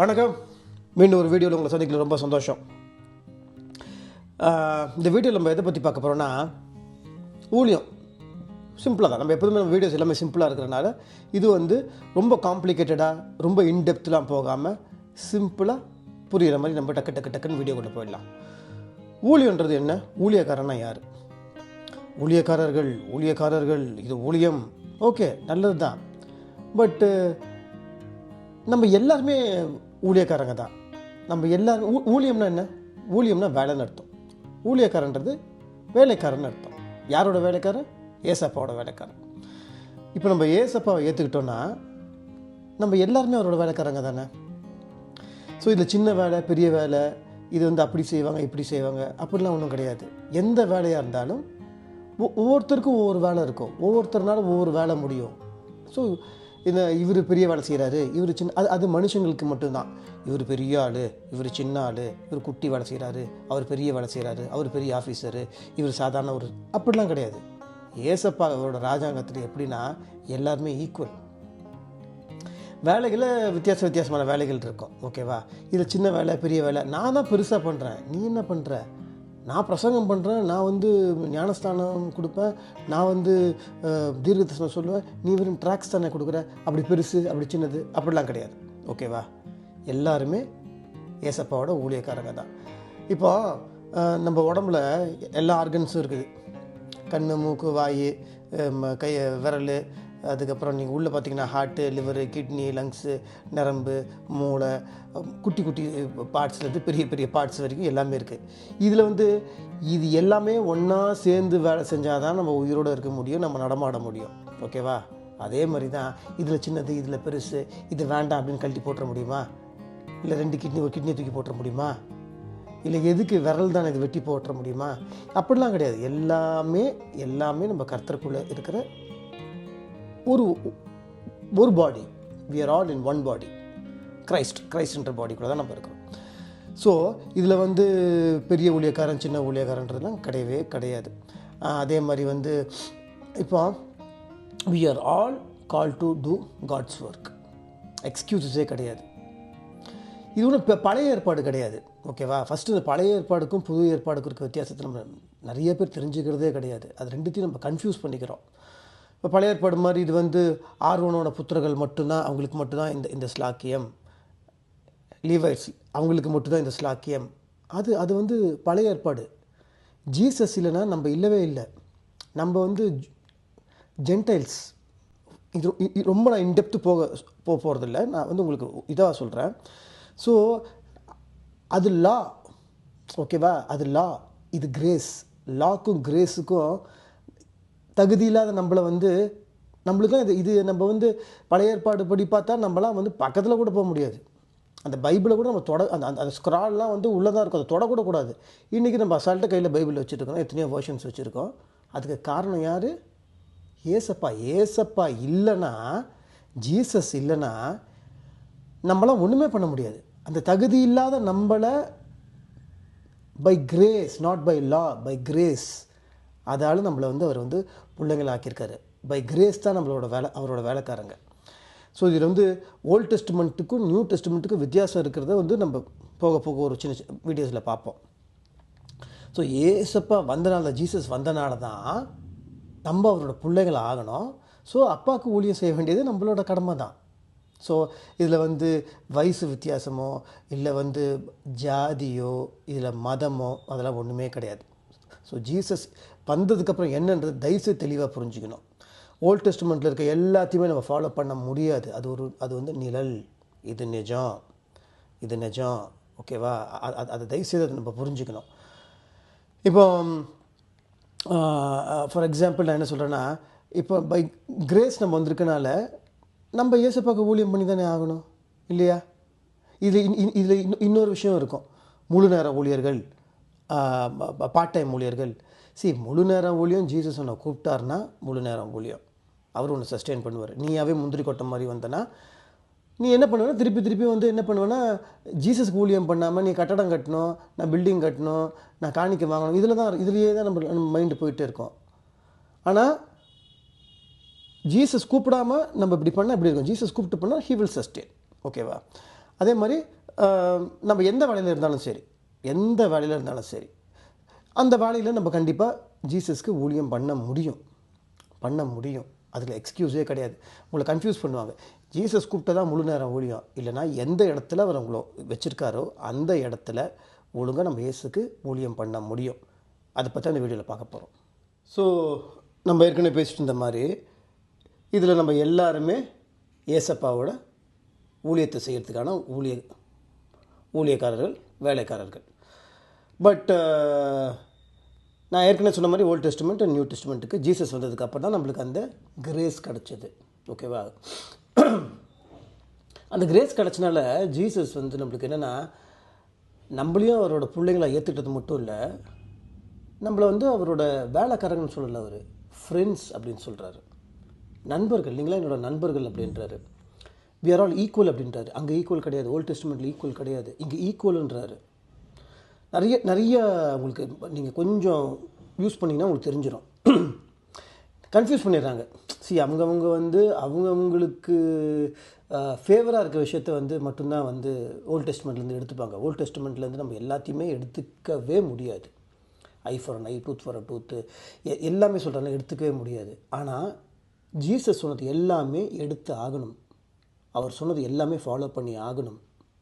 வணக்கம். மீண்டும் ஒரு வீடியோவில் உங்களை சந்திக்கல ரொம்ப சந்தோஷம். இந்த வீடியோவில் நம்ம எதை பற்றி பார்க்க போகிறோன்னா ஊழியம். சிம்பிளாக தான். நம்ம எப்போதுமே நம்ம வீடியோஸ் எல்லாமே சிம்பிளாக இருக்கிறனால இது வந்து ரொம்ப காம்ப்ளிகேட்டடாக ரொம்ப இன்டெப்த்லாம் போகாமல் சிம்பிளாக புரிகிற மாதிரி நம்ம டக்கு டக்கு டக்குன்னு வீடியோ கொண்டு போயிடலாம். ஊழியன்றது என்ன? ஊழியக்காரனா யார்? ஊழியக்காரர்கள் ஊழியக்காரர்கள் இது ஊழியம். ஓகே நல்லது தான் பட்டு நம்ம எல்லாருமே ஊழியக்காரங்க தான். நம்ம எல்லாரும் ஊ- ஊழியம்னா என்ன? ஊழியம்னா வேலைன்னு அர்த்தம் ஊழியக்காரன்றது வேலைக்காரன் அர்த்தம். யாரோட வேலைக்காரன்? ஏசப்பாவோட வேலைக்காரன். இப்போ நம்ம ஏசப்பாவை ஏற்றுக்கிட்டோன்னா நம்ம எல்லாருமே அவரோட வேலைக்காரங்க தானே? ஸோ இதில் சின்ன வேலை பெரிய வேலை இது வந்து அப்படி செய்வாங்க இப்படி செய்வாங்க அப்படிலாம் ஒன்றும் கிடையாது. எந்த வேலையாக இருந்தாலும் ஒவ்வொருத்தருக்கும் ஒவ்வொரு வேலை இருக்கும். ஒவ்வொருத்தர்னால ஒவ்வொரு வேலை முடியும். ஸோ இந்த இவர் பெரிய வேலை செய்கிறாரு இவர் சின்ன அது அது மனுஷங்களுக்கு மட்டும்தான். இவர் பெரிய ஆள் இவர் சின்ன ஆள் இவர் குட்டி வேலை செய்கிறாரு அவர் பெரிய வேலை செய்கிறாரு அவர் பெரிய ஆஃபீஸரு இவர் சாதாரண ஒரு அப்படிலாம் கிடையாது. ஏசப்பா அவரோட ராஜாங்கத்தில் எப்படின்னா எல்லாருமே ஈக்குவல் வேலைகளில் வித்தியாச வித்தியாசமான வேலைகள் இருக்கும் ஓகேவா இதில் சின்ன வேலை பெரிய வேலை நான் தான் பெருசாக பண்ணுறேன் நீ என்ன பண்ணுற நான் பிரசங்கம் பண்ணுறேன் நான் வந்து ஞானஸ்தானம் கொடுப்பேன் நான் வந்து தீர்க்கதர்சனம் சொல்லுவேன் நீ வெறும் ட்ராக்ஸ் தானே கொடுக்குற அப்படி பெருசு அப்படி சின்னது அப்படிலாம் கிடையாது. ஓகேவா எல்லாருமே ஏசப்பாவோட ஊழியக்காரங்க தான். இப்போ நம்ம உடம்புல எல்லா ஆர்கன்ஸும் இருக்குது. கண் மூக்கு வாய் கை விரல் அதுக்கப்புறம் நீங்கள் உள்ளே பார்த்தீங்கன்னா ஹார்ட்டு லிவரு கிட்னி லங்ஸு நரம்பு மூளை குட்டி குட்டி பார்ட்ஸ்லேருந்து பெரிய பெரிய பார்ட்ஸ் வரைக்கும் எல்லாமே இருக்குது இதில் வந்து இது எல்லாமே ஒன்றா சேர்ந்து வேலை செஞ்சால் தான் நம்ம உயிரோடு இருக்க முடியும் நம்ம நடமாட முடியும். ஓகேவா அதே மாதிரி தான் இதில் சின்னது இதில் பெருசு இது வேண்டாம் அப்படின்னு கழட்டி போட்டுற முடியுமா? இல்லை ரெண்டு கிட்னி ஒரு கிட்னி தூக்கி போட்டுற முடியுமா? இல்லை எதுக்கு விரல் தான் இது வெட்டி போட்டுற முடியுமா? அப்படிலாம் கிடையாது. எல்லாமே எல்லாமே நம்ம கர்த்தருக்குள்ளே இருக்கிற ஒரு ஒரு body we are all in one body Christ கிரைஸ்ட்ன்ற பாடிக்குள்ளே தான் நம்ம இருக்கிறோம். ஸோ இதில் வந்து பெரிய ஊழியக்காரன் சின்ன ஊழியக்காரன்றதுலாம் கிடையவே கிடையாது. அதே மாதிரி வந்து இப்போ we are all call to do God's work எக்ஸ்கியூசஸே கிடையாது. இது ஒன்றும் இப்போ பழைய ஏற்பாடு கிடையாது. ஓகேவா ஃபஸ்ட்டு இந்த பழைய ஏற்பாடுக்கும் புது ஏற்பாடுக்கும் இருக்க வித்தியாசத்தை நம்ம நிறைய பேர் தெரிஞ்சுக்கிறதே கிடையாது. அது ரெண்டுத்தையும் நம்ம கன்ஃபியூஸ் பண்ணிக்கிறோம். இப்போ பழைய ஏற்பாடு மாதிரி இது வந்து ஆர்வனோட புத்திரர்கள் மட்டும்தான் அவங்களுக்கு மட்டும்தான் இந்த இந்த ஸ்லாக்கியம் லீவைட்ஸ் அவங்களுக்கு மட்டும்தான் இந்த ஸ்லாக்கியம் அது அது வந்து பழைய ஏற்பாடு. ஜீசஸ் இல்லைன்னா நம்ம இல்லவே இல்லை. நம்ம வந்து ஜென்டைல்ஸ். இது ரொம்ப நான் இன்டெப்த்து போக போக போகிறதில்ல நான் வந்து உங்களுக்கு இதாக சொல்கிறேன் ஸோ அது லா ஓகேவா அது லா இது கிரேஸ் லாக்கும் கிரேஸுக்கும் தகுதி இல்லாத நம்மளை வந்து நம்மளுக்கும் இது இது நம்ம வந்து பழைய ஏற்பாடு படி பார்த்தா நம்மளாம் வந்து பக்கத்தில் கூட போக முடியாது. அந்த பைபிளை கூட நம்ம தொட அந்த அந்த- அந்த ஸ்க்ரால்லாம் வந்து உள்ளே தான் இருக்கும். அதை தொடக்கூட கூடாது இன்றைக்கி நம்ம அசால்ட்டாக கையில் பைபிள் வச்சுருக்கோம் எத்தனையோ வேர்ஷன்ஸ் வச்சுருக்கோம். அதுக்கு காரணம் யார்? ஏசப்பா. ஏசப்பா இல்லைன்னா ஜீசஸ் இல்லைன்னா நம்மளாம் ஒன்றுமே பண்ண முடியாது. அந்த தகுதி இல்லாத நம்மளை by grace not by law by grace அதால் நம்மளை வந்து அவர் வந்து பிள்ளைங்களை ஆக்கியிருக்காரு பை கிரேஸ் தான் நம்மளோட வேலை அவரோட வேலைக்காரங்க. ஸோ இதில் வந்து ஓல்ட் டெஸ்ட்மெண்ட்டுக்கும் நியூ டெஸ்ட்மெண்ட்டுக்கும் வித்தியாசம் இருக்கிறத வந்து நம்ம போக போக ஒரு சின்ன சின்ன வீடியோஸில் பார்ப்போம். ஸோ ஏசப்பா வந்தனால ஜீசஸ் வந்தனால தான் நம்ம அவரோட பிள்ளைகள் ஆகணும். ஸோ அப்பாவுக்கு ஊழியம் செய்ய வேண்டியது நம்மளோட கடமை தான். ஸோ இதில் வந்து வயசு வித்தியாசமோ இல்லை வந்து ஜாதியோ இதில் மதமோ அதெல்லாம் ஒன்றுமே கிடையாது. ஸோ ஜீசஸ் வந்ததுக்கப்புறம் என்னன்றது தயவுசெய்து தெளிவாக புரிஞ்சுக்கணும். ஓல்ட் டெஸ்ட்மெண்ட்டில் இருக்க எல்லாத்தையுமே நம்ம ஃபாலோ பண்ண முடியாது. அது ஒரு அது வந்து நிழல். இது நிஜம். இது நிஜம். ஓகேவா அது அதை தயவுசெய்து அதை நம்ம புரிஞ்சுக்கணும். இப்போ ஃபார் எக்ஸாம்பிள் நான் என்ன சொல்கிறேன்னா இப்போ பை கிரேஸ் நம்ம வந்திருக்கனால நம்ம இயேசப்பாக்கு ஊழியம் பண்ணி தானே ஆகணும்? இல்லையா? இது இதில் இன்னொரு விஷயம் இருக்கும். முழு நேர ஊழியர்கள் பார்ட் டைம் ஊழியர்கள் சி முழு நேரம் ஊழியம் ஜீசஸ் உன்னை கூப்பிட்டாருன்னா முழு நேரம் ஊழியம். அவர் உன்னை சஸ்டெயின் பண்ணுவார். நீயாவே முந்திரி கொட்டை மாதிரி வந்தனா நீ என்ன பண்ணுவேன்னா திருப்பி திருப்பி வந்து என்ன பண்ணுவேன்னா ஜீசஸ் ஊழியம் பண்ணாமல் நீ கட்டடம் கட்டணும் நான் பில்டிங் கட்டணும் நான் காணிக்க வாங்கணும் இதில் தான் இதுலேயே தான் நம்ம நம்ம மைண்டு போயிட்டே இருக்கோம். ஆனால் ஜீசஸ் கூப்பிடாம நம்ம இப்படி பண்ணால் இப்படி இருக்கும். ஜீசஸ் கூப்பிட்டு பண்ணால் ஹீ வில் சஸ்டெயின் ஓகேவா அதே மாதிரி நம்ம எந்த வேலையில் இருந்தாலும் சரி எந்த வேலையில் இருந்தாலும் சரி அந்த வேலையில் நம்ம கண்டிப்பாக ஜீசஸ்க்கு ஊழியம் பண்ண முடியும். பண்ண முடியும். அதில் எக்ஸ்கியூஸே கிடையாது. உங்களை கன்ஃபியூஸ் பண்ணுவாங்க. ஜீசஸ் கூப்பிட்டதா முழு நேரம் ஊழியம். இல்லைனா எந்த இடத்துல அவர் உங்களோ வச்சுருக்காரோ அந்த இடத்துல ஒழுங்காக நம்ம இயேசுக்கு ஊழியம் பண்ண முடியும். அதை பற்றி அந்த வீடியோவில் பார்க்க போகிறோம் ஸோ நம்ம ஏற்கனவே பேசிட்டு இருந்த மாதிரி இதில் நம்ம எல்லாருமே ஏசப்பாவோட ஊழியத்தை செய்கிறதுக்கான ஊழிய ஊழியக்காரர்கள் வேலைக்காரர்கள். பட் நான் ஏற்கனவே சொன்ன மாதிரி ஓல்ட் டெஸ்ட்மெண்ட் அண்ட் நியூ டெஸ்ட்மெண்ட்டுக்கு ஜீசஸ் வந்ததுக்கு அப்புறம் தான் நம்மளுக்கு அந்த கிரேஸ் கிடச்சிது. ஓகேவா அந்த கிரேஸ் கிடச்சனால ஜீசஸ் வந்து நம்மளுக்கு என்னென்னா நம்மளையும் அவரோட பிள்ளைங்களை ஏற்றுக்கிட்டது மட்டும் இல்லை நம்மளை வந்து அவரோட வேலைக்காரங்கன்னு சொல்லலை அவர் ஃப்ரெண்ட்ஸ் அப்படின்னு சொல்கிறாரு நண்பர்கள் நீங்களாம் என்னோடய நண்பர்கள் அப்படின்றாரு. வி ஆர் ஆல் ஈக்குவல் அப்படின்றாரு. அங்கே ஈக்குவல் கிடையாது. ஓல்ட் டெஸ்ட்மெண்ட்டில் ஈக்குவல் கிடையாது. இங்கே ஈக்குவல்ன்றாரு நிறைய நிறைய உங்களுக்கு நீங்கள் கொஞ்சம் யூஸ் பண்ணிங்கன்னா உங்களுக்கு தெரிஞ்சிடும் கன்ஃபியூஸ் பண்ணிடுறாங்க. சி அவங்கவுங்க வந்து அவங்கவுங்களுக்கு ஃபேவராக இருக்க விஷயத்த வந்து மட்டும்தான் வந்து ஓல்ட் டெஸ்ட்மெண்ட்லேருந்து எடுத்துப்பாங்க. ஓல்ட் டெஸ்ட்மெண்ட்லேருந்து நம்ம எல்லாத்தையுமே எடுத்துக்கவே முடியாது. Eye for an eye tooth for a tooth எல்லாமே சொல்கிறாங்க எடுத்துக்கவே முடியாது. ஆனால் ஜீசஸ் சொன்னது எல்லாமே எடுத்து ஆகணும். அவர் சொன்னது எல்லாமே ஃபாலோ பண்ணி ஆகணும்.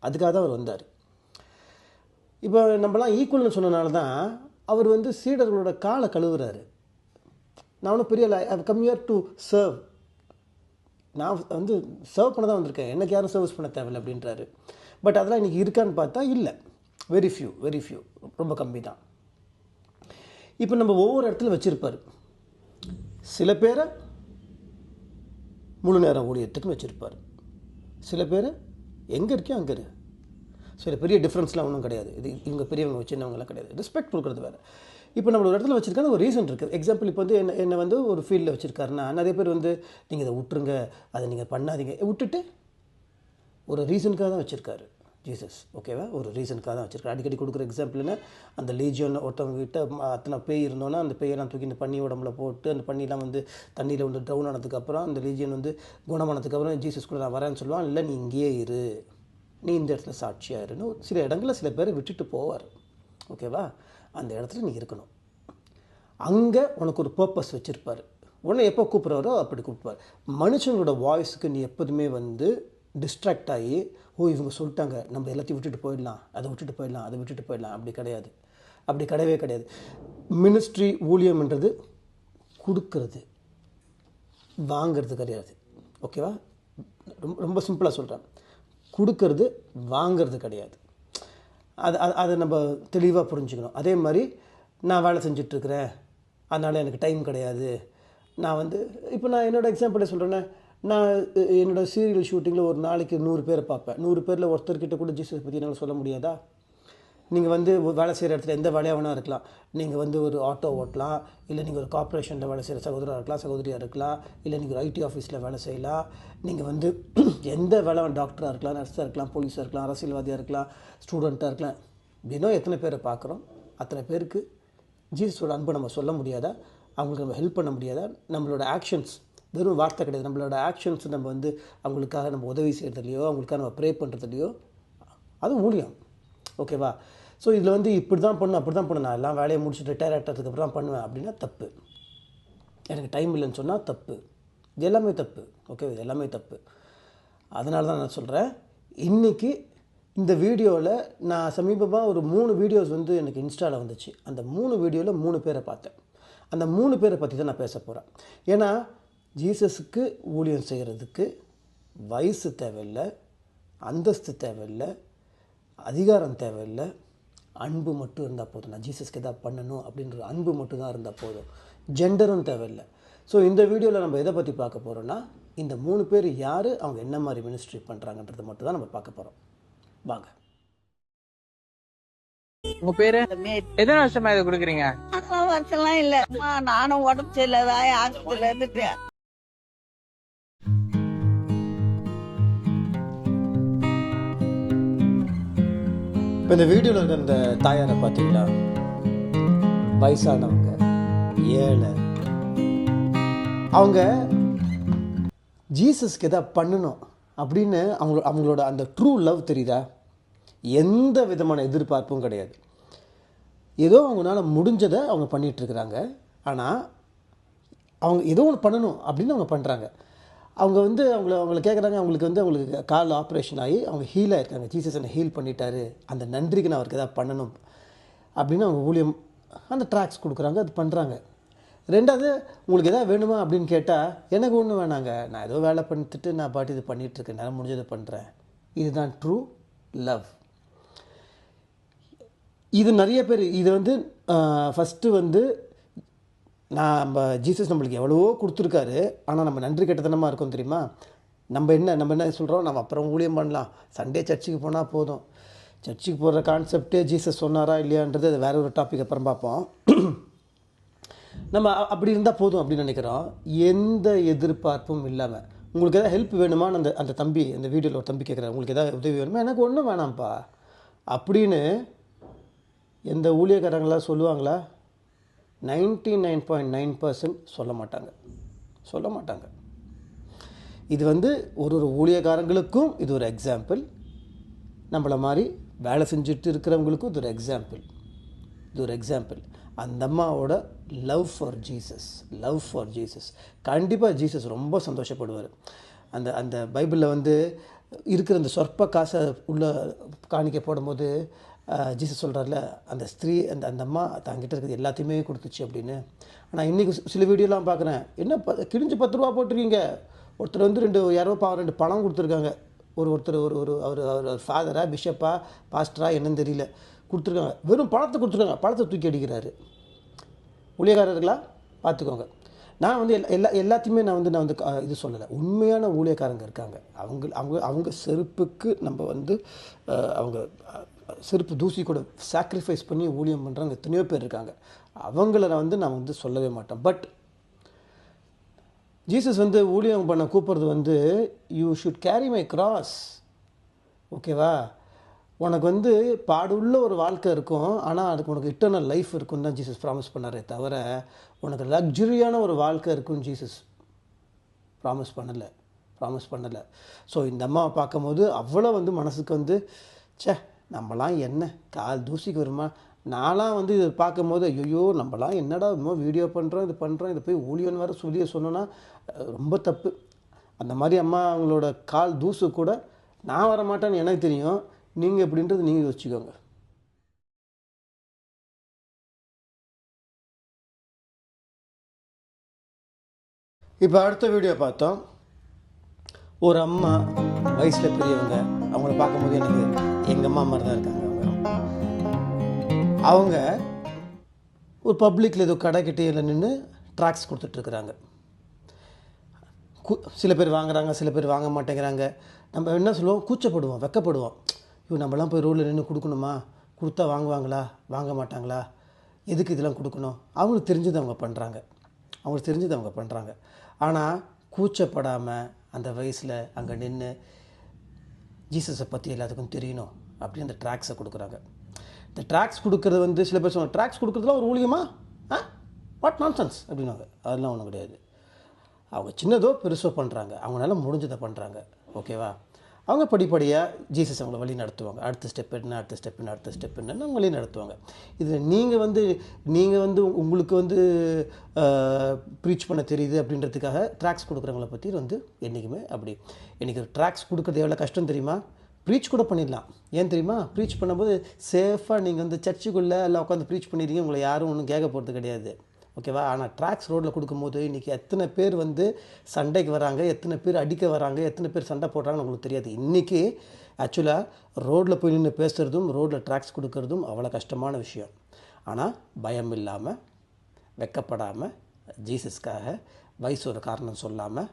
அதுக்காக தான் அவர் வந்தார். இப்போ நம்மலாம் ஈக்குவல்னு சொன்னனால தான் அவர் வந்து சீடர்களோட காலை கழுவுறாரு. நான் ஒன்றும் பெரிய ஐ கம் டு சர்வ் நான் வந்து சர்வ் பண்ண தான் வந்திருக்கேன். எனக்கு யாரும் சர்வீஸ் பண்ண தேவையில்லை அப்படின்றாரு. பட் அதெல்லாம் இன்றைக்கி இருக்கான்னு பார்த்தா இல்லை. வெரி ஃபியூ வெரி ஃபியூ ரொம்ப கம்மி தான். இப்போ நம்ம ஒவ்வொரு இடத்துல வச்சுருப்பார். சில பேரை முழு நேரம் ஊழியத்துக்குன்னு வச்சுருப்பார். சில பேர் எங்கே இருக்கியோ அங்கே இரு. சில பெரிய டிஃப்ரென்ஸ்லாம் ஒன்றும் கிடையாது. இது இவங்க பெரியவங்க சின்னவங்கலாம் கிடையாது. ரெஸ்பெக்ட் கொடுக்குறது வேறு. இப்போ நம்ம ஒரு இடத்துல வச்சுருக்காங்க ஒரு ரீசன் இருக்குது எக்ஸாம்பிள் இப்போ வந்து என்ன என்னை வந்து ஒரு ஃபீல்டில் வச்சுருக்காருன்னா நிறைய பேர் வந்து நீங்கள் இதை விட்டுருங்க அதை நீங்கள் பண்ணாதீங்க. விட்டுட்டு ஒரு ரீசனுக்காக தான் வச்சுருக்காரு. ஜீசஸ் ஓகேவா ஒரு ரீசனுக்காக தான் வச்சுருக்காரு. அடிக்கடி கொடுக்குற எக்ஸாம்பிள்னா அந்த லீஜியன் ஒருத்தவங்க கிட்ட அத்தனை பேய் இருந்தோன்னா அந்த பேயெல்லாம் தூக்கி இந்த பண்ணி உடம்புல போட்டு அந்த பன்னிலாம் வந்து தண்ணியில் வந்து டவுன் ஆனதுக்கப்புறம் அந்த லீஜியன் வந்து குணமானதுக்கப்புறம் ஜீசஸ் கூட நான் வரேன்னு சொல்லுவான். இல்லை நீ இங்கேயே இரு. நீ இந்த இடத்துல சாட்சியாக இருன்னு சில இடங்களில் சில பேர் விட்டுட்டு போவார். ஓகேவா? அந்த இடத்துல நீ இருக்கணும். அங்கே உனக்கு ஒரு பர்பஸ் வச்சுருப்பார். உன்னை எப்போ கூப்பிட்றாரோ அப்படி கூப்பிடுவார். மனுஷங்களோட வாய்ஸுக்கு நீ எப்போதுமே வந்து டிஸ்ட்ராக்ட் ஆகி ஓ இவங்க சொல்லிட்டாங்க. நம்ம எல்லாத்தையும் விட்டுட்டு போயிடலாம். அதை விட்டுட்டு போயிடலாம். அதை விட்டுட்டு போயிடலாம். அப்படி கிடையாது. அப்படி கிடையவே கிடையாது. மினிஸ்ட்ரி ஊழியம்ன்றது கொடுக்கறது வாங்கிறது கிடையாது. ஓகேவா? ரொம்ப ரொம்ப சிம்பிளாக சொல்கிறேன் கொடுக்கறது வாங்கிறது கிடையாது. அது அது அதை நம்ம தெளிவாக புரிஞ்சுக்கணும். அதே மாதிரி நான் வேலை செஞ்சிட்ருக்கிறேன். அதனால் எனக்கு டைம் கிடையாது. நான் வந்து இப்போ நான் என்னோடய எக்ஸாம்பிளை சொல்கிறேன்னே நான் என்னோடய சீரியல் ஷூட்டிங்கில் ஒரு நாளைக்கு நூறு பேரை பார்ப்பேன். நூறு பேரில் ஒருத்தர்கிட்ட கூட ஜீசஸ் பற்றி என்னால் சொல்ல முடியாதா? நீங்கள் வந்து வேலை செய்கிற இடத்துல எந்த வேலையாக வேணால் இருக்கலாம். நீங்கள் வந்து ஒரு ஆட்டோ ஓட்டலாம் இல்லை நீங்கள் ஒரு கார்ப்பரேஷனில் வேலை செய்கிற சகோதரராக இருக்கலாம் சகோதரியாக இருக்கலாம் இல்லை நீங்கள் ஒரு ஐடி ஆஃபீஸில் வேலை செய்யலாம். நீங்கள் வந்து எந்த வேலை டாக்டராக இருக்கலாம் நர்ஸாக இருக்கலாம் போலீஸாக இருக்கலாம் அரசியல்வாதியாக இருக்கலாம் ஸ்டூடெண்ட்டாக இருக்கலாம். தினம் எத்தனை பேரை பார்க்குறோம். அத்தனை பேருக்கு ஜீசஸோட அன்பை நம்ம சொல்ல முடியாதா? அவங்களுக்கு நம்ம ஹெல்ப் பண்ண முடியாதா? நம்மளோட ஆக்ஷன்ஸ் வெறும் வார்த்தை கிடையாது. நம்மளோட ஆக்ஷன்ஸ் நம்ம வந்து அவங்களுக்காக நம்ம உதவி செய்கிறதுலையோ அவங்களுக்காக நம்ம ப்ரே பண்ணுறதுலையோ அது ஊழியம். ஓகேவா? ஸோ இதில் வந்து இப்படி தான் பண்ணணும் அப்படி தான் பண்ணணும். நான் எல்லாம் வேலையை முடிச்சுட்டு ரிட்டையர் ஆகிட்டதுக்கு அப்புறம் தான் பண்ணுவேன் அப்படின்னா தப்பு. எனக்கு டைம் இல்லைன்னு சொன்னால் தப்பு. இது எல்லாமே தப்பு. ஓகே இது எல்லாமே தப்பு. அதனால தான் நான் சொல்கிறேன் இன்றைக்கி இந்த வீடியோவில் நான் சமீபமாக ஒரு மூணு வீடியோஸ் வந்து எனக்கு இன்ஸ்டாவில் வந்துச்சு. அந்த மூணு வீடியோவில் மூணு பேரை பார்த்தேன். அந்த மூணு பேரை பற்றி தான் நான் பேச போகிறேன் ஏன்னா ஜீசஸுக்கு ஊழியம் செய்கிறதுக்கு வயசு தேவையில்லை அந்தஸ்து தேவையில்லை அதிகாரம் தேவையில்லை. அன்பு மட்டும் இருந்தால் போதும். நான் ஜீசஸ்க்கு எதாவது பண்ணணும் அப்படின்ற அன்பு மட்டும் தான் இருந்தால் போதும். ஜெண்டரும் தேவையில்லை. ஸோ இந்த வீடியோவில் நம்ம எதை பற்றி பார்க்க போகிறோன்னா இந்த மூணு பேர் யார் அவங்க என்ன மாதிரி மினிஸ்ட்ரி பண்ணுறாங்கன்றதை மட்டும் தான் நம்ம பார்க்க போகிறோம் வாங்க. உங்க பேரு? எத்தனை வருஷமா இதை குடுக்குறீங்க? வருஷம்லாம் இல்ல. நானும் உடம்பு சரியில்லாதான் ஆஸ்பத்திரியில இருந்துட்டேன். இப்போ இந்த வீடியோவில் இருக்கிற இந்த தாயாரை பார்த்தீங்களா வயசானவங்க ஏழை. அவங்க ஜீசஸ்க்கு எதாவது பண்ணணும் அப்படின்னு அவங்க அவங்களோட அந்த ட்ரூ லவ் தெரியுதா? எந்த விதமான எதிர்பார்ப்பும் கிடையாது. ஏதோ அவங்களால முடிஞ்சதை அவங்க பண்ணிகிட்ருக்குறாங்க ஆனால் அவங்க ஏதோ ஒன்று பண்ணணும் அப்படின்னு அவங்க பண்ணுறாங்க அவங்க வந்து அவங்கள அவங்கள கேட்குறாங்க அவங்களுக்கு வந்து அவங்களுக்கு கால் ஆப்ரேஷன் ஆகி அவங்க ஹீல் ஆகிருக்காங்க ஜீசஸ் என்னை ஹீல் பண்ணிட்டாரு. அந்த நன்றிக்கு நான் அவருக்கு எதாவது பண்ணணும் அப்படின்னு அவங்க ஊழியம் அந்த ட்ராக்ஸ் கொடுக்குறாங்க. அது பண்ணுறாங்க ரெண்டாவது உங்களுக்கு எதாவது வேணுமா அப்படின்னு கேட்டால் எனக்கு ஒன்றும் வேணாங்க. நான் ஏதோ வேலை பண்ணிட்டு நான் பாட்டு இது பண்ணிகிட்ருக்கேன் நான் முடிஞ்சதை பண்ணுறேன் இதுதான் ட்ரூ லவ் இது நிறைய பேர் இது வந்து ஃபஸ்ட்டு வந்து நான் நம்ம ஜீசஸ் நம்மளுக்கு எவ்வளவோ கொடுத்துருக்காரு. ஆனால் நம்ம நன்றி கெட்டதனமாக இருக்கோம் தெரியுமா? நம்ம என்ன நம்ம என்ன சொல்கிறோம் நம்ம அப்புறம் ஊழியம் பண்ணலாம். சண்டே சர்ச்சுக்கு போனால் போதும். சர்ச்சுக்கு போகிற கான்செப்டே ஜீசஸ் சொன்னாரா இல்லையான்றது அது வேற ஒரு டாபிக் அப்புறம் பார்ப்போம். நம்ம அப்படி இருந்தால் போதும் அப்படின்னு நினைக்கிறோம். எந்த எதிர்பார்ப்பும் இல்லாமல் உங்களுக்கு எதாவது ஹெல்ப் வேணுமான்னு அந்த அந்த தம்பி அந்த வீடியோவில் ஒரு தம்பி கேட்குறாரு உங்களுக்கு எதாவது உதவி வேணுமா? எனக்கு ஒன்றும் வேணாம்ப்பா. அப்படின்னு எந்த ஊழியக்காரங்களாம் சொல்லுவாங்களா? Ninety nine point nine percent சொல்ல மாட்டாங்க. சொல்ல மாட்டாங்க. இது வந்து ஒரு ஒரு ஊழியக்காரங்களுக்கும் இது ஒரு எக்ஸாம்பிள் நம்மளை மாதிரி வேலை செஞ்சுட்டு இருக்கிறவங்களுக்கும் இது ஒரு எக்ஸாம்பிள் இது ஒரு எக்ஸாம்பிள் அந்த அம்மாவோட love for Jesus love for Jesus கண்டிப்பாக ஜீசஸ் ரொம்ப சந்தோஷப்படுவார். அந்த அந்த பைபிளில் வந்து இருக்கிற அந்த சொற்ப காசை உள்ள காணிக்க போடும்போது ஜீசஸ் சொல்கிறார்ல அந்த ஸ்திரீ அந்த அந்த அம்மா தங்கிட்ட இருக்கிறது எல்லாத்தையுமே கொடுத்துச்சு அப்படின்னு. ஆனால் இன்றைக்கி சில வீடியோலாம் பார்க்குறேன். என்ன ப கிழிஞ்சு பத்து ரூபா போட்டிருக்கீங்க. ஒருத்தர் வந்து ரெண்டு இரநூறு பா ரெண்டு பணம் கொடுத்துருக்காங்க. ஒரு ஒருத்தர் ஒரு ஒரு அவர் அவர் ஃபாதரா பிஷப்பா பாஸ்டரா என்னன்னு தெரியல. கொடுத்துருக்காங்க. வெறும் பணத்தை கொடுத்துருக்காங்க. பணத்தை தூக்கி அடிக்கிறாரு. ஊழியக்காரர்களா பார்த்துக்கோங்க. நான் வந்து எல்லா எல்லா எல்லாத்தையுமே நான் வந்து நான் வந்து இது சொல்லலை. உண்மையான ஊழியக்காரங்க இருக்காங்க. அவங்க அவங்க அவங்க செருப்புக்கு நம்ம வந்து அவங்க செருப்பு தூசி கூட சாக்ரிஃபைஸ் பண்ணி ஊழியம் பண்ணுறாங்க எத்தனையோ பேர் இருக்காங்க. அவங்கள வந்து நான் வந்து சொல்லவே மாட்டேன். பட் ஜீசஸ் வந்து ஊழியம் பண்ண கூப்பிட்றது வந்து you should carry my cross ஓகேவா உனக்கு வந்து பாடுள்ள ஒரு வாழ்க்கை இருக்கும். ஆனால் அதுக்கு உனக்கு இட்டர்னல் லைஃப் இருக்குன்னு தான் ஜீசஸ் ப்ராமிஸ் பண்ணாரே தவிர உனக்கு லக்ஸுரியான ஒரு வாழ்க்கை இருக்குன்னு ஜீசஸ் ப்ராமிஸ் பண்ணலை. ப்ராமிஸ் பண்ணலை. ஸோ இந்த அம்மாவை பார்க்கும்போது அவ்வளோ வந்து மனசுக்கு வந்து ச்சே நம்மலாம் என்ன? கால் தூசிக்கு வருமா? நான்லாம் வந்து இது பார்க்கும்போது ஐயோ நம்மளாம் என்னடா இன்னும் வீடியோ பண்ணுறோம் இது பண்ணுறோம் இதை போய் ஊழியன் வர சொல்லி சொன்னோன்னா ரொம்ப தப்பு. அந்த மாதிரி அம்மா அவங்களோட கால் தூசு கூட நான் வர மாட்டேன்னு எனக்கு தெரியும். நீங்கள் எப்படின்றது நீங்கள் யோசிச்சுக்கோங்க. இப்போ அடுத்த வீடியோ பார்த்தோம். ஒரு அம்மா வயசில் பெரியவங்க அவங்கள பார்க்கும்போது எனக்கு எங்கள் அம்மா மாதிரி தான் இருக்காங்க அவங்க. அவங்க ஒரு பப்ளிக்கில் ஏதோ கடை இல்லை நின்று ட்ராக்ஸ் கொடுத்துட்ருக்குறாங்க. கு- சில பேர் வாங்குறாங்க சில பேர் வாங்க மாட்டேங்கிறாங்க. நம்ம என்ன சொல்லுவோம்? கூச்சப்படுவோம் வெக்கப்படுவோம். ஐயோ நம்மலாம் போய் ரோட்டில் நின்று கொடுக்கணுமா? கொடுத்தா வாங்குவாங்களா? வாங்க மாட்டாங்களா? எதுக்கு இதெல்லாம் கொடுக்கணும்? அவங்களுக்கு தெரிஞ்சது அவங்க பண்ணுறாங்க அவங்களுக்கு தெரிஞ்சது அவங்க பண்ணுறாங்க ஆனால் கூச்சப்படாமல் அந்த வயசில் அங்கே நின்று ஜீசஸை பற்றி எல்லாத்துக்கும் தெரியணும் அப்படின்னு அந்த ட்ராக்ஸை கொடுக்குறாங்க. இந்த ட்ராக்ஸ் கொடுக்குறது வந்து சில பேர் சொல்லுவாங்க ட்ராக்ஸ் கொடுக்குறதுலாம் ஒரு ஊழியமா? ஆ? வாட் நான்சென்ஸ் அப்படின்னாங்க அதெல்லாம் ஒன்றும் கிடையாது. அவங்க சின்னதோ பெருசோ பண்ணுறாங்க அவங்களால முடிஞ்சதை பண்ணுறாங்க ஓகேவா? அவங்க படிப்படியாக ஜீசஸ் அவங்கள வழி நடத்துவாங்க. அடுத்த ஸ்டெப் என்ன அடுத்த ஸ்டெப் என்ன அடுத்த ஸ்டெப் என்ன அவங்க வழி நடத்துவாங்க. இது நீங்கள் வந்து நீங்கள் வந்து உங்களுக்கு வந்து ப்ரீச் பண்ண தெரியுது அப்படின்றதுக்காக ட்ராக்ஸ் கொடுக்குறவங்கள பற்றி வந்து என்றைக்குமே அப்படி இன்றைக்கி ட்ராக்ஸ் கொடுக்குறது எவ்வளோ கஷ்டம் தெரியுமா? ப்ரீச் கூட பண்ணிடலாம். ஏன் தெரியுமா? ப்ரீச் பண்ணும்போது சேஃபாக நீங்கள் வந்து சர்ச்சுக்குள்ளே எல்லாம் உட்காந்து ப்ரீச் பண்ணிடுறீங்க. உங்களை யாரும் ஒன்றும் கேட்க போகிறது கிடையாது. ஓகேவா? ஆனால் ட்ராக்ஸ் ரோட்டில் கொடுக்கும்போது இன்றைக்கி எத்தனை பேர் வந்து சண்டைக்கு வராங்க எத்தனை பேர் அடிக்க வராங்க எத்தனை பேர் சண்டை போடுறாங்கன்னு உங்களுக்கு தெரியாது. இன்றைக்கி ஆக்சுவலாக ரோட்டில் போய் நின்று பேசுகிறதும் ரோட்டில் ட்ராக்ஸ் கொடுக்கறதும் அவ்வளோ கஷ்டமான விஷயம். ஆனால் பயம் இல்லாமல் வெக்கப்படாமல் ஜீசஸ்க்காக வயசு ஒரு காரணம் சொல்லாமல்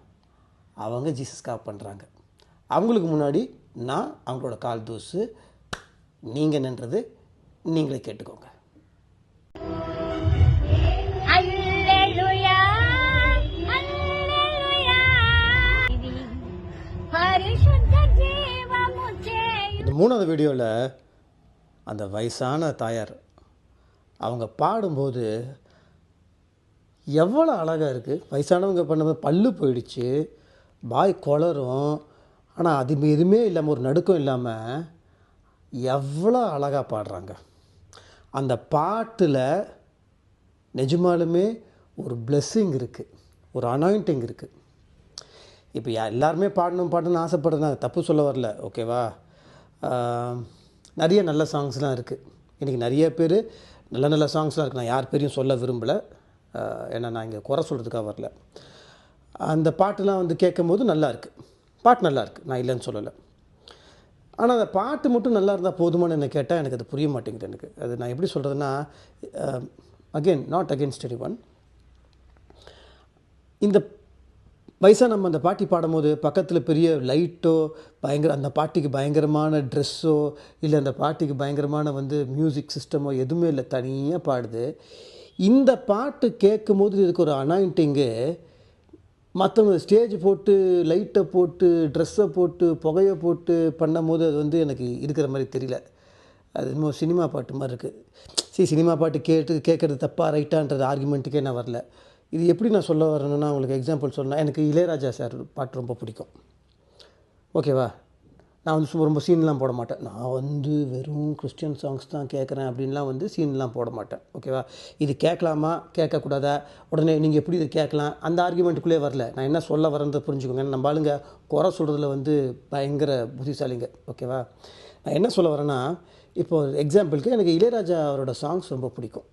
அவங்க ஜீசஸ்க்காக பண்ணுறாங்க அவங்களுக்கு முன்னாடி நான் அவங்களோட கால் தூசு நீங்கள் நின்றது நீங்களே கேட்டுக்கோங்க. மூணாவது வீடியோவில் அந்த வயசான தாயார் அவங்க பாடும்போது எவ்வளோ அழகாக இருக்குது வயசானவங்க பண்ணும்போது பல்லு போயிடுச்சு வாய் குளரும் ஆனால் அது எதுவுமே இல்லாமல் ஒரு நடுக்கம் இல்லாமல் எவ்வளோ அழகாக பாடுறாங்க. அந்த பாட்டில் நிஜமாலுமே ஒரு பிளெஸ்ஸிங் இருக்குது ஒரு அனாயிண்டிங் இருக்குது இப்போ எல்லாருமே பாடணும் பாடணும்னு ஆசைப்படுறாங்க தப்பு சொல்ல வரல ஓகேவா நிறைய நல்ல சாங்ஸ்லாம் இருக்குது இன்றைக்கி நிறைய பேர் நல்ல நல்ல சாங்ஸ்லாம் இருக்குது நான் யார் பேரையும் சொல்ல விரும்பலை. ஏன்னா நான் இங்கே குறை சொல்கிறதுக்காக வரல. அந்த பாட்டுலாம் வந்து கேட்கும்போது நல்லாயிருக்கு பாட்டு நல்லாயிருக்கு நான் இல்லைன்னு சொல்லலை. ஆனால் அந்த பாட்டு மட்டும் நல்லா இருந்தால் போதுமானு என்ன கேட்டால் எனக்கு அது புரிய மாட்டேங்குது எனக்கு. அது நான் எப்படி சொல்கிறதுன்னா again not against any one இந்த வயசாக நம்ம அந்த பாட்டி பாடும்போது பக்கத்தில் பெரிய லைட்டோ பயங்கர அந்த பாட்டிக்கு பயங்கரமான ட்ரெஸ்ஸோ இல்லை அந்த பாட்டிக்கு பயங்கரமான வந்து மியூசிக் சிஸ்டமோ எதுவுமே இல்லை தனியாக பாடுது. இந்த பாட்டு கேட்கும்போது இதுக்கு ஒரு அனாயிண்டிங்கு மற்றவங்க ஸ்டேஜ் போட்டு லைட்டை போட்டு ட்ரெஸ்ஸை போட்டு புகையை போட்டு பண்ணும்போது அது வந்து எனக்கு இருக்கிற மாதிரி தெரியல. அது இன்னும் சினிமா பாட்டு மாதிரி இருக்குது சரி சினிமா பாட்டு கேட்டு கேட்குறது தப்பாக ரைட்டான்றது ஆர்குமெண்ட்டுக்கே நான் வரல. இது எப்படி நான் சொல்ல வரணும்னா உங்களுக்கு எக்ஸாம்பிள் சொன்னால் எனக்கு இளையராஜா சார் பாட்டு ரொம்ப பிடிக்கும். ஓகேவா நான் வந்து சும்மா ரொம்ப சீன்லாம் போட மாட்டேன். நான் வந்து வெறும் கிறிஸ்டியன் சாங்ஸ் தான் கேட்குறேன் அப்படின்லாம் வந்து சீன்லாம் போட மாட்டேன். ஓகேவா இது கேட்கலாமா? கேட்கக்கூடாதா? உடனே நீங்கள் எப்படி இதை கேட்கலாம்? அந்த ஆர்குமெண்ட்டுக்குள்ளே வரல. நான் என்ன சொல்ல வரேன்றதை புரிஞ்சுக்கோங்க. நம்ம ஆளுங்க குறை சொல்கிறதுல வந்து பயங்கர புத்திசாலிங்க. ஓகேவா நான் என்ன சொல்ல வரேன்னா இப்போ எக்ஸாம்பிளுக்கு எனக்கு இளையராஜா அவரோட சாங்ஸ் ரொம்ப பிடிக்கும்.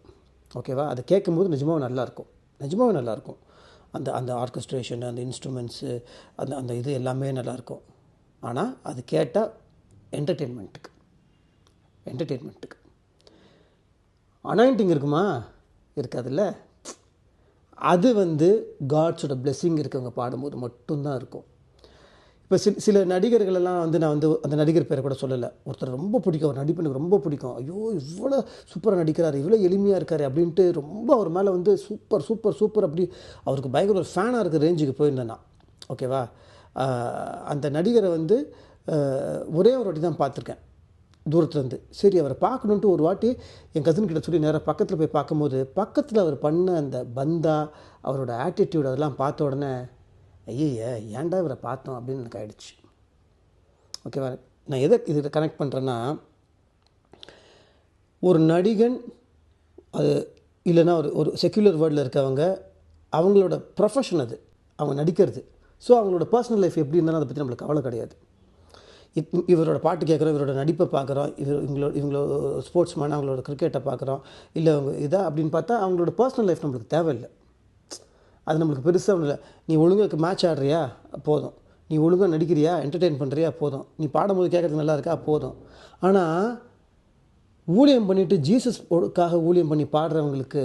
ஓகேவா அதை கேட்கும்போது நிஜமாக நல்லாயிருக்கும் நிஜமாகவே நல்லாயிருக்கும் அந்த அந்த ஆர்கஸ்ட்ரேஷன் அந்த இன்ஸ்ட்ருமெண்ட்ஸு அந்த அந்த இது எல்லாமே நல்லாயிருக்கும் ஆனால் அது கேட்டால் என்டர்டெயின்மெண்ட்டுக்கு என்டர்டெயின்மெண்ட்டுக்கு அனாயிண்டிங் இருக்குமா? இருக்காதுல்ல? அது வந்து காட்ஸோட பிளெஸ்ஸிங் இருக்கவங்க பாடும்போது மட்டும்தான் இருக்கும். இப்போ சில சில நடிகர்களெல்லாம் வந்து நான் வந்து அந்த நடிகர் பேரை கூட சொல்லலை. ஒருத்தர் ரொம்ப பிடிக்கும். அவர் நடிப்பு எனக்கு ரொம்ப பிடிக்கும். ஐயோ இவ்வளோ சூப்பராக நடிக்கிறார். இவ்வளோ எளிமையாக இருக்கார் அப்படின்ட்டு ரொம்ப அவர் மேலே வந்து சூப்பர் சூப்பர் சூப்பர் அப்படி அவருக்கு பயங்கர ஒரு ஃபேனாக இருக்கிற ரேஞ்சுக்கு போயிருந்தேன் நான். ஓகேவா அந்த நடிகரை வந்து ஒரே ஒரு வாட்டி தான் பார்த்துருக்கேன் தூரத்துலேருந்து. சரி அவரை பார்க்கணுன்ட்டு ஒரு வாட்டி என் கசின் கிட்ட சொல்லி நேராக பக்கத்தில் போய் பார்க்கும்போது பக்கத்தில் அவர் பண்ண அந்த பந்தா அவரோட ஆட்டிடியூட் அதெல்லாம் பார்த்த உடனே ஐயய்ய ஏன்டா இவரை பார்த்தோம் அப்படின்னு எனக்கு ஆயிடுச்சு. ஓகேவா நான் எதை இது கனெக்ட் பண்ணுறேன்னா ஒரு நடிகன் அது இல்லைன்னா ஒரு ஒரு செக்யூலர் வேர்ல்டில் இருக்கவங்க அவங்களோட ப்ரொஃபஷன் அது அவங்க நடிக்கிறது. ஸோ அவங்களோட பர்சனல் லைஃப் எப்படி இருந்தாலும் அதை பற்றி நம்மளுக்கு கவலை கிடையாது. இப்- இவரோட பாட்டு கேட்குறோம் இவரோட நடிப்பை பார்க்குறோம் இவர் இவங்களோட இவங்களோட ஸ்போர்ட்ஸ் மேன் அவங்களோட கிரிக்கெட்டை பார்க்குறோம் இல்லை அவங்க இதா அப்படின்னு பார்த்தா அவங்களோட பர்சனல் லைஃப் நம்மளுக்கு தேவையில்லை. அது நம்மளுக்கு பெருசாக இல்லை நீ ஒழுங்காக மேட்ச் ஆடுறியா? போதும். நீ ஒழுங்காக நடிக்கிறியா? என்டர்டெயின் பண்ணுறியா போதும். நீ பாடும்போது கேட்குறது நல்லா இருக்கா போதும். ஆனால் ஊழியம் பண்ணிவிட்டு ஜீசஸ்க்காக ஊழியம் பண்ணி பாடுறவங்களுக்கு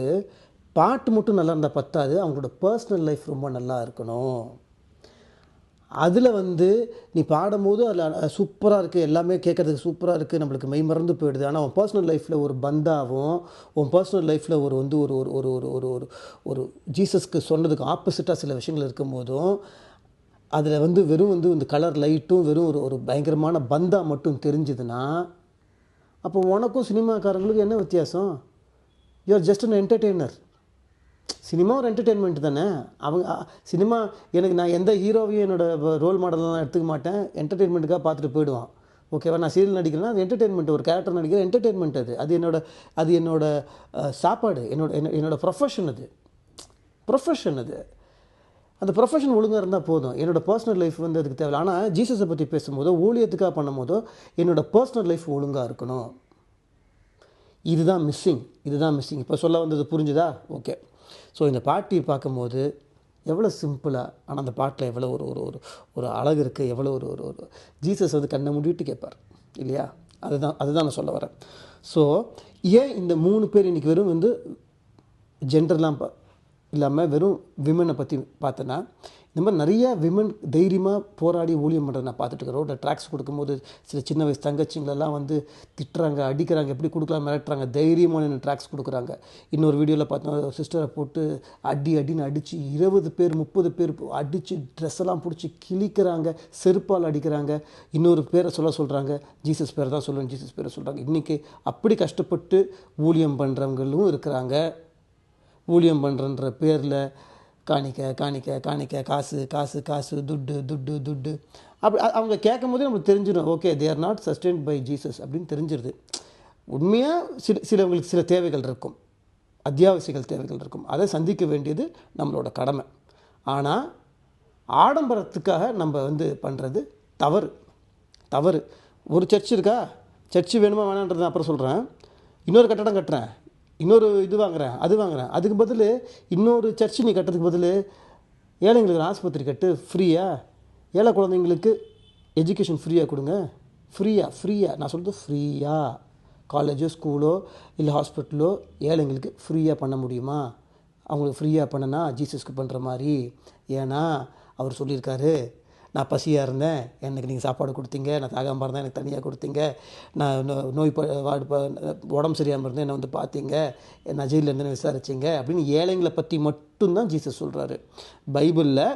பாட்டு மட்டும் நல்லா இருந்தால் பத்தாது. அவங்களோட பர்சனல் லைஃப் ரொம்ப நல்லா இருக்கணும். அதில் வந்து நீ பாடும்போது அதில் சூப்பராக இருக்குது எல்லாமே கேட்குறதுக்கு சூப்பராக இருக்குது நம்மளுக்கு மெய் மறந்து போயிடுது. ஆனால் உன் பர்சனல் லைஃப்பில் ஒரு பந்தாவும் உன் பர்சனல் லைஃப்பில் ஒரு வந்து ஒரு ஒரு ஒரு ஒரு ஒரு ஒரு ஒரு ஜீசஸ்க்கு சொன்னதுக்கு ஆப்போசிட்டாக சில விஷயங்கள் இருக்கும்போதும் அதில் வந்து வெறும் வந்து இந்த கலர் லைட்டும் வெறும் ஒரு ஒரு பயங்கரமான பந்தா மட்டும் தெரிஞ்சுதுன்னா அப்போ உனக்கும் சினிமாக்காரங்களுக்கும் என்ன வித்தியாசம்? You are just an entertainer cinema ஒரு என்டர்டெயின்மெண்ட் தானே? அவங்க சினிமா எனக்கு நான் எந்த ஹீரோவையும் என்னோடய ரோல் மாடலாம் எடுத்துக்க மாட்டேன். என்டர்டெயின்மெண்ட்டுக்காக பார்த்துட்டு போயிடுவான். ஓகேவா நான் சீரியல் நடிக்கிறேன்னா அது என்டர்டெயின்மெண்ட் ஒரு கேரக்டர் நடிக்கிறேன் என்டர்டெயின்மெண்ட் அது. அது என்னோட அது என்னோடய சாப்பாடு என்னோட என்ன- என்னோட ப்ரொஃபஷன் அது. ப்ரொஃபஷன் அது. அந்த ப்ரொஃபஷன் ஒழுங்காக இருந்தால் போதும். என்னோட பர்சனல் லைஃப் வந்து அதுக்கு தேவை ஆனால் ஜீசஸை பற்றி பேசும்போதோ ஊழியத்துக்காக பண்ணும்போதோ என்னோடய பர்சனல் லைஃப் ஒழுங்காக இருக்கணும். இதுதான் மிஸ்ஸிங் இதுதான் மிஸ்ஸிங் இப்போ சொல்ல வந்தது புரிஞ்சுதா? ஓகே ஸோ இந்த பாட்டி பார்க்கும்போது எவ்வளோ சிம்பிளாக ஆனால் அந்த பாட்டில் எவ்வளோ ஒரு ஒரு ஒரு ஒரு அழகு இருக்குது எவ்வளோ ஒரு ஒரு ஒரு ஜீசஸ் வந்து கண்ணை முடிவிட்டு கேட்பார் இல்லையா? அதுதான் அதுதான் நான் சொல்ல வரேன். ஸோ ஏன் இந்த மூணு பேர் இன்றைக்கி வெறும் வந்து ஜெண்டர்லாம் இல்லாமல் வெறும் விமனை பற்றி பார்த்தோன்னா இந்த மாதிரி நிறைய விமன் தைரியமாக போராடி ஊழியம் பண்ணுறத நான் பார்த்துட்டு ரோட ரோட்டில் ட்ராக்ஸ் கொடுக்கும்போது சில சின்ன வயசு தங்கச்சிங்களெல்லாம் வந்து திட்டுறாங்க அடிக்கிறாங்க எப்படி கொடுக்கலாம் மிரட்டுறாங்க. தைரியமான ட்ராக்ஸ் கொடுக்குறாங்க. இன்னொரு வீடியோவில் பார்த்தோம் சிஸ்டரை போட்டு அடி அடின்னு அடித்து இருபது பேர் முப்பது பேர் அடித்து ட்ரெஸ் எல்லாம் பிடிச்சி கிழிக்கிறாங்க செருப்பால் அடிக்கிறாங்க. இன்னொரு பேரை சொல்ல சொல்கிறாங்க ஜீசஸ் பேரை தான் சொல்லுவேன் ஜீசஸ் பேரை சொல்கிறாங்க இன்றைக்கி அப்படி கஷ்டப்பட்டு ஊழியம் பண்ணுறவங்களும் இருக்கிறாங்க. ஊழியம் பண்ணுறன்ற பேரில் காணிக்க காணிக்க காணிக்க காசு காசு காசு துட்டு துட்டு துட்டு. அப்படி அவங்க கேட்கும் போதே நம்மளுக்கு தெரிஞ்சிடும் okay they are not sustained by Jesus அப்படின்னு தெரிஞ்சிருது. உண்மையாக சில சிலவங்களுக்கு சில தேவைகள் இருக்கும். அத்தியாவசியங்கள் தேவைகள் இருக்கும். அதை சந்திக்க வேண்டியது நம்மளோட கடமை. ஆனால் ஆடம்பரத்துக்காக நம்ம வந்து பண்ணுறது தவறு. தவறு. ஒரு சர்ச் இருக்கா? சர்ச்சு வேணுமா வேணான்றது நான் அப்புறம் சொல்கிறேன் இன்னொரு கட்டடம் கட்டுறேன். இன்னொரு இது வாங்குறேன் அது வாங்குறேன். அதுக்கு பதில் இன்னொரு சர்ச் நீ கட்டுறதுக்கு பதில் ஏழைங்களுக்கு ஆஸ்பத்திரி கட்டு ஃப்ரீயாக ஏழை குழந்தைங்களுக்கு எஜுகேஷன் ஃப்ரீயாக கொடுங்க. ஃப்ரீயாக ஃப்ரீயாக நான் சொல்கிறது ஃப்ரீயாக காலேஜோ ஸ்கூலோ இல்லை ஹாஸ்பிட்டலோ ஏழைங்களுக்கு ஃப்ரீயாக பண்ண முடியுமா? அவங்களுக்கு ஃப்ரீயாக பண்ணனா ஜீசஸ்க்கு பண்ணுற மாதிரி. ஏன்னா அவர் சொல்லியிருக்காரு நான் பசியாக இருந்தேன். எனக்கு நீங்கள் சாப்பாடு கொடுத்தீங்க. நான் தாகாமல் இருந்தேன் எனக்கு தனியாக கொடுத்தீங்க. நான் நோய் ப வாடு ப உடம்பு சரியாமல் இருந்தேன் என்னை வந்து பார்த்தீங்க. நான் ஜெயிலில் இருந்து விசாரிச்சிங்க. அப்படின்னு ஏழைங்களை பற்றி மட்டும்தான் ஜீசஸ் சொல்கிறாரு பைபிளில்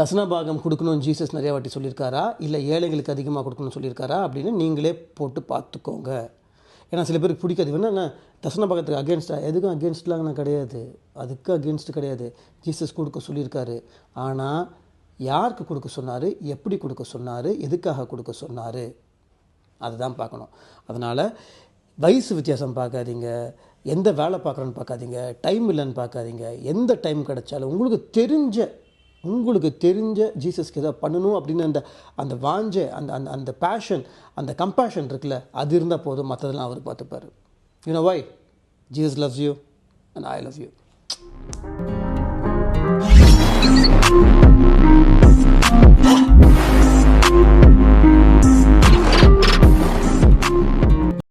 தசனபாகம் கொடுக்கணும்னு ஜீசஸ் நிறையா வாட்டி சொல்லியிருக்காரா? இல்லை ஏழைகளுக்கு அதிகமாக கொடுக்கணும்னு சொல்லியிருக்காரா? அப்படின்னு நீங்களே போட்டு பார்த்துக்கோங்க. ஏன்னா சில பேருக்கு பிடிக்காது. வேணா நான் தசனபாகத்துக்கு அகேன்ஸ்டாக எதுக்கும் அகேன்ஸ்ட்லாம் நான் கிடையாது. அதுக்கு அகேன்ஸ்ட் கிடையாது. ஜீசஸ் கொடுக்க சொல்லியிருக்காரு. ஆனால் யாருக்கு கொடுக்க சொன்னார்? எப்படி கொடுக்க சொன்னார்? எதுக்காக கொடுக்க சொன்னார்? அதுதான் பார்க்கணும். அதனால் வயசு வித்தியாசம் பார்க்காதீங்க. எந்த வேலை பார்க்குறோன்னு பார்க்காதீங்க. டைம் இல்லைன்னு பார்க்காதீங்க. எந்த டைம் கிடைச்சாலும் உங்களுக்கு தெரிஞ்ச உங்களுக்கு தெரிஞ்ச ஜீசஸ்க்கு ஏதோ பண்ணணும் அப்படின்னு அந்த அந்த வாஞ்ச அந்த அந்த அந்த பேஷன் அந்த கம்பேஷன் இருக்குல்ல அது இருந்தால் போதும். மற்றதெல்லாம் அவர் பார்த்துப்பார். You know why Jesus loves you and I love you